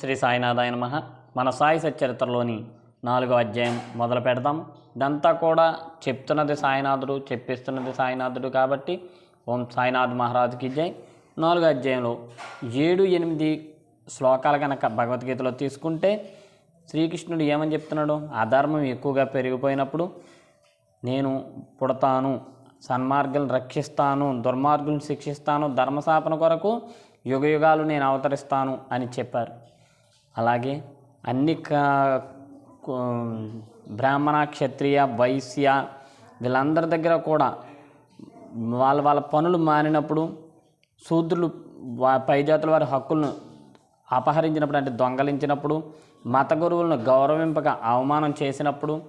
శ్రీ సాయినాథాయ నమః. మన సాయి సచ్చరిత్రలోని నాలుగో అధ్యాయం మొదలు పెడదాం. ఇదంతా కూడా చెప్తున్నది సాయినాథుడు చెప్పిస్తున్నది సాయినాథుడు కాబట్టి ఓం సాయినాథ్ మహారాజుకి జై. నాలుగో అధ్యాయంలో ఏడు ఎనిమిది శ్లోకాలు కనుక భగవద్గీతలో తీసుకుంటే శ్రీకృష్ణుడు ఏమని చెప్తున్నాడు? అధర్మం ఎక్కువగా పెరిగిపోయినప్పుడు నేను పుడతాను సన్మార్గులను రక్షిస్తాను దుర్మార్గులను శిక్షిస్తాను ధర్మస్థాపన కొరకు యుగయుగాలు నేను అవతరిస్తాను అని చెప్పారు. అలాగే అన్ని బ్రాహ్మణ క్షత్రియ వైశ్య వీళ్ళందరి దగ్గర కూడా వాళ్ళ వాళ్ళ పనులు మానినప్పుడు శూద్రులు వా- పై జాతుల వారి హక్కులను అపహరించినప్పుడు అంటే దొంగలించినప్పుడు మత గురువులను గౌరవింపక అవమానం చేసినప్పుడు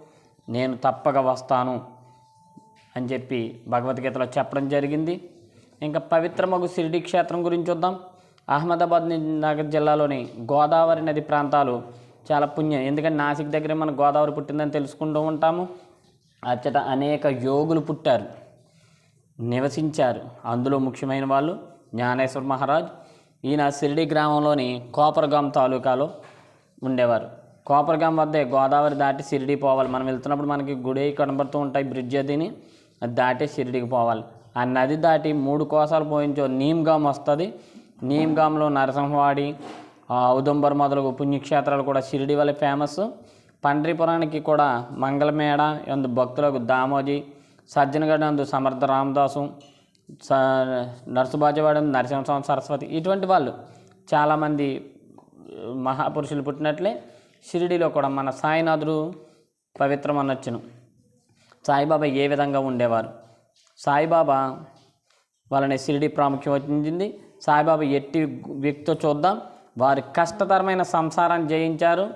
నేను తప్పక వస్తాను అని చెప్పి భగవద్గీతలో చెప్పడం జరిగింది. ఇంకా పవిత్రమగు షిరిడి క్షేత్రం గురించి చూద్దాం. అహ్మదాబాద్ నగర్ జిల్లాలోని గోదావరి నది ప్రాంతాలు చాలా పుణ్యం. ఎందుకంటే నాసిక్ దగ్గర మన గోదావరి పుట్టిందని తెలుసుకుంటూ ఉంటాము. అచ్చట అనేక యోగులు పుట్టారు. నివసించారు. అందులో ముఖ్యమైన వాళ్ళు జ్ఞానేశ్వర మహారాజ్. ఈయన సిరిడి గ్రామంలోని కోపరగాం తాలూకాలో ఉండేవారు. కోపరగాం వద్దే గోదావరి దాటి షిరిడి పోవాలి. మనం వెళ్తున్నప్పుడు మనకి గుడి కనబడుతూ ఉంటాయి బ్రిడ్జ్ అదిని. అది దాటి షిరిడికి పోవాలి. ఆ నది దాటి మూడు కోసాలు పోయించో నీమ్గామ్ వస్తుంది. నీమ్గామ్లో నరసింహవాడి ఉదంబర్ మొదలగు పుణ్యక్షేత్రాలు కూడా షిరిడి వల్ల ఫేమస్ పండ్రిపురానికి కూడా మంగళమేడ ఎందు భక్తులకు దామోజీ సజ్జనగఢ ఎందు సమర్థ రామదాసు స నరసింహస్వామి సరస్వతి ఇటువంటి వాళ్ళు చాలామంది మహాపురుషులు పుట్టినట్లే షిరిడిలో కూడా మన సాయినాథుడు పవిత్రం అనొచ్చును సాయిబాబా ఏ విధంగా ఉండేవారు? సాయిబాబా వాళ్ళని షిరిడి ప్రాముఖ్యం వచ్చింది. సాయిబాబా ఎట్టి వ్యక్తితో చూద్దాం. వారి కష్టతరమైన సంసారాన్ని జయించారు.